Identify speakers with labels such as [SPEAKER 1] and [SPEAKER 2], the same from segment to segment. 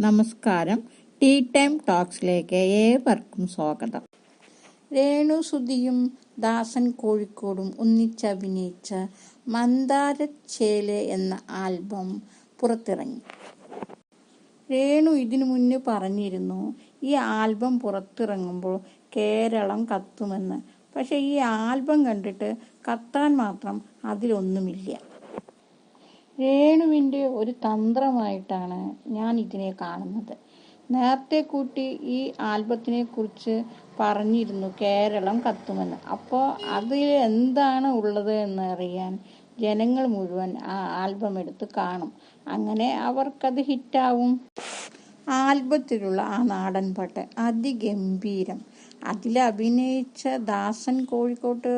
[SPEAKER 1] നമസ്കാരം. Tea time ടോക്സിലേക്ക് ഏവർക്കും സ്വാഗതം. രേണു സുധിയും ദാസൻ കോഴിക്കോടും ഒന്നിച്ചഭിനയിച്ച മന്ദാരച്ചേൽ എന്ന ആൽബം പുറത്തിറങ്ങി. രേണു ഇതിനു മുന്നേ പറഞ്ഞിരുന്നു ഈ ആൽബം പുറത്തിറങ്ങുമ്പോൾ കേരളം കത്തുമെന്ന്. പക്ഷേ ഈ ആൽബം കണ്ടിട്ട് കത്താൻ മാത്രം അതിലൊന്നുമില്ല. രേണുവിന്റെ ഒരു തന്ത്രമായിട്ടാണ് ഞാൻ ഇതിനെ കാണുന്നത്. നേരത്തെ കൂട്ടി ഈ ആൽബത്തിനെ കുറിച്ച് പറഞ്ഞിരുന്നു കേരളം കത്തുമെന്ന്. അപ്പോൾ അതിൽ എന്താണ് ഉള്ളത് എന്നറിയാൻ ജനങ്ങൾ മുഴുവൻ ആ ആൽബം എടുത്ത് കാണും. അങ്ങനെ അവർക്കത് ഹിറ്റാവും. ആൽബത്തിലുള്ള ആ നാടൻ പാട്ട് അതിഗംഭീരം. അതിൽ അഭിനയിച്ച ദാസൻ കോഴിക്കോട്ട്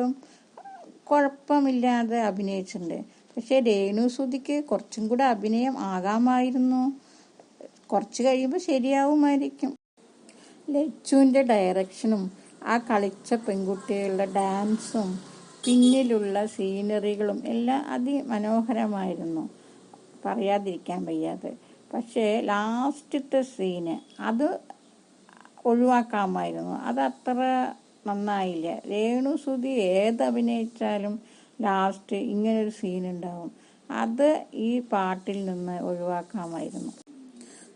[SPEAKER 1] കുഴപ്പമില്ലാതെ അഭിനയിച്ചിട്ടുണ്ട്. പക്ഷെ രേണു സുധിക്ക് കുറച്ചും കൂടെ അഭിനയം ആകാമായിരുന്നു. കുറച്ച് കഴിയുമ്പോൾ ശരിയാവുമായിരിക്കും. ലച്ചുവിന്റെ ഡയറക്ഷനും ആ കളിച്ച പെൺകുട്ടികളുടെ ഡാൻസും പിന്നിലുള്ള സീനറികളും എല്ലാം അതിമനോഹരമായിരുന്നു. പറയാതിരിക്കാൻ വയ്യാതെ. പക്ഷേ ലാസ്റ്റത്തെ സീന് അത് ഒഴിവാക്കാമായിരുന്നു. അത് അത്ര നന്നായില്ല. രേണു സുധി ഏത് അഭിനയിച്ചാലും ലാസ്റ്റ് ഇങ്ങനൊരു സീൻ ഉണ്ടാവും അത് ഈ പാട്ടിൽ നിന്ന് ഒഴിവാക്കാമായിരുന്നു.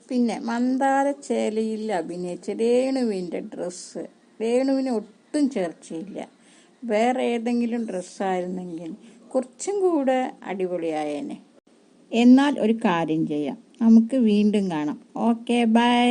[SPEAKER 1] പിന്നെ മന്ദാര മന്ദാരച്ചേലയിൽ അഭിനയിച്ച രേണുവിന്റെ ഡ്രസ്സ്. രേണുവിന് ഒട്ടും ചേർച്ചയില്ല. വേറെ ഏതെങ്കിലും ഡ്രസ്സായിരുന്നെങ്കിൽ കുറച്ചും കൂടെ അടിപൊളിയായേനെ. എന്നാൽ ഒരു കാര്യം ചെയ്യാം. നമുക്ക് വീണ്ടും കാണാം. Okay bye.